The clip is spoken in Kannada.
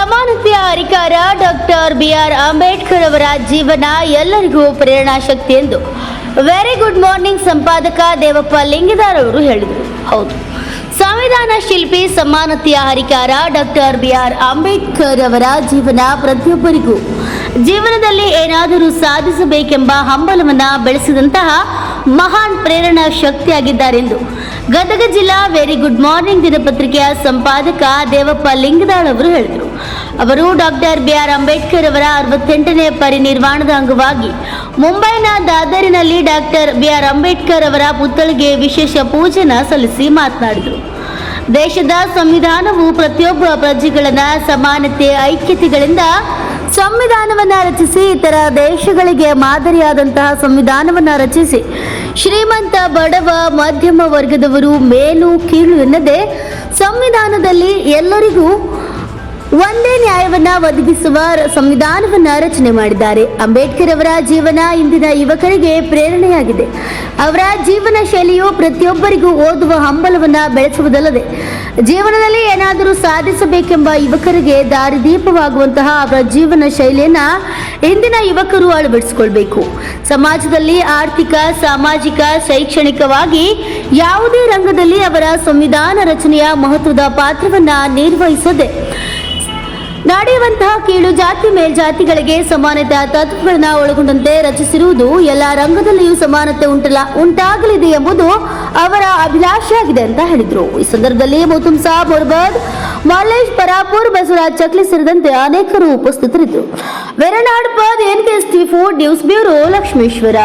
ಸಮಾನತೆಯ ಹರಿಕಾರ ಡಾಕ್ಟರ್ ಬಿ ಆರ್ ಅಂಬೇಡ್ಕರ್ ಅವರ ಜೀವನ ಎಲ್ಲರಿಗೂ ಪ್ರೇರಣಾ ಶಕ್ತಿ ಎಂದು ವೆರಿ ಗುಡ್ ಮಾರ್ನಿಂಗ್ ಸಂಪಾದಕ ದೇವಪ್ಪ ಲಿಂಗಿದಾರ್ ಅವರು ಹೇಳಿದರು. ಹೌದು. ಸಂವಿಧಾನ ಶಿಲ್ಪಿ ಸಮಾನತೆಯ ಹರಿಕಾರ ಡಾಕ್ಟರ್ ಬಿ ಆರ್ ಅಂಬೇಡ್ಕರ್ ಅವರ ಜೀವನ ಪ್ರತಿಯೊಬ್ಬರಿಗೂ. ಜೀವನದಲ್ಲಿ ಏನಾದರೂ ಸಾಧಿಸಬೇಕೆಂಬ ಹಂಬಲವನ್ನು ಬೆಳೆಸಿದಂತಹ ಮಹಾನ್ ಪ್ರೇರಣಾ ಶಕ್ತಿಯಾಗಿದ್ದಾರೆಂದು ಗದಗ ಜಿಲ್ಲಾ ವೆರಿ ಗುಡ್ ಮಾರ್ನಿಂಗ್ ದಿನಪತ್ರಿಕೆಯ ಸಂಪಾದಕ ದೇವಪ್ಪ ಲಿಂಗದಾಳ್ ಅವರು ಹೇಳಿದರು. ಅವರು ಡಾಕ್ಟರ್ ಬಿ ಆರ್ ಅಂಬೇಡ್ಕರ್ ಅವರ ಅರವತ್ತೆಂಟನೇ ಪರಿನಿರ್ವಾಣದ ಅಂಗವಾಗಿ ಮುಂಬೈನ ದಾದರಿನಲ್ಲಿ ಡಾಕ್ಟರ್ ಬಿ ಆರ್ ಅಂಬೇಡ್ಕರ್ ಅವರ ಪುತ್ಥಳಿಗೆ ವಿಶೇಷ ಪೂಜನ ಸಲ್ಲಿಸಿ ಮಾತನಾಡಿದರು. ದೇಶದ ಸಂವಿಧಾನವು ಪ್ರತಿಯೊಬ್ಬ ಪ್ರಜೆಗಳನ್ನ ಸಮಾನತೆ, ಐಕ್ಯತೆಗಳಿಂದ ಸಂವಿಧಾನವನ್ನ ರಚಿಸಿ, ಇತರ ದೇಶಗಳಿಗೆ ಮಾದರಿಯಾದಂತಹ ಸಂವಿಧಾನವನ್ನ ರಚಿಸಿ, ಶ್ರೀಮಂತ, ಬಡವ, ಮಧ್ಯಮ ವರ್ಗದವರು ಮೇಲು, ಕೀಳು ಎನ್ನದೆ ಸಂವಿಧಾನದಲ್ಲಿ ಎಲ್ಲರಿಗೂ ಒಂದೇ ನ್ಯಾಯವನ್ನ ಒದಗಿಸುವ ಸಂವಿಧಾನವನ್ನ ರಚನೆ ಮಾಡಿದ್ದಾರೆ. ಅಂಬೇಡ್ಕರ್ ಅವರ ಜೀವನ ಇಂದಿನ ಯುವಕರಿಗೆ ಪ್ರೇರಣೆಯಾಗಿದೆ. ಅವರ ಜೀವನ ಶೈಲಿಯು ಪ್ರತಿಯೊಬ್ಬರಿಗೂ ಓದುವ ಹಂಬಲವನ್ನ ಬೆಳೆಸುವುದಲ್ಲದೆ, ಜೀವನದಲ್ಲಿ ಏನಾದರೂ ಸಾಧಿಸಬೇಕೆಂಬ ಯುವಕರಿಗೆ ದಾರಿದೀಪವಾಗುವಂತಹ ಅವರ ಜೀವನ ಶೈಲಿಯನ್ನ ಇಂದಿನ ಯುವಕರು ಅಳವಡಿಸಿಕೊಳ್ಬೇಕು. ಸಮಾಜದಲ್ಲಿ ಆರ್ಥಿಕ, ಸಾಮಾಜಿಕ, ಶೈಕ್ಷಣಿಕವಾಗಿ ಯಾವುದೇ ರಂಗದಲ್ಲಿ ಅವರ ಸಂವಿಧಾನ ರಚನೆಯ ಮಹತ್ವದ ಪಾತ್ರವನ್ನ ನಿರ್ವಹಿಸದೆ ನಡೆಯುವಂತಹ ಕೀಳು ಜಾತಿ ಮೇಲ್ಜಾತಿಗಳಿಗೆ ಸಮಾನತೆ ತತ್ವಗಳನ್ನ ಒಳಗೊಂಡಂತೆ ರಚಿಸಿರುವುದು ಎಲ್ಲ ರಂಗದಲ್ಲಿಯೂ ಸಮಾನತೆ ಉಂಟಲ್ಲ ಉಂಟಾಗಲಿದೆ ಎಂಬುದು ಅವರ ಅಭಿಲಾಷೆಯಾಗಿದೆ ಅಂತ ಹೇಳಿದರು. ಈ ಸಂದರ್ಭದಲ್ಲಿ ಮುತುಮ್ ಸಾಬ್ ಮೊರ್ಬದ್, ಮಲ್ಲೇಶ್ ಪರಾಪುರ್, ಬಸವರಾಜ್ ಚಕ್ಲಿ ಸೇರಿದಂತೆ ಅನೇಕರು ಉಪಸ್ಥಿತರಿದ್ದರು. ವೆರನಾಡ್ ಪದ್ N K four news bureau Lakshmeshwar.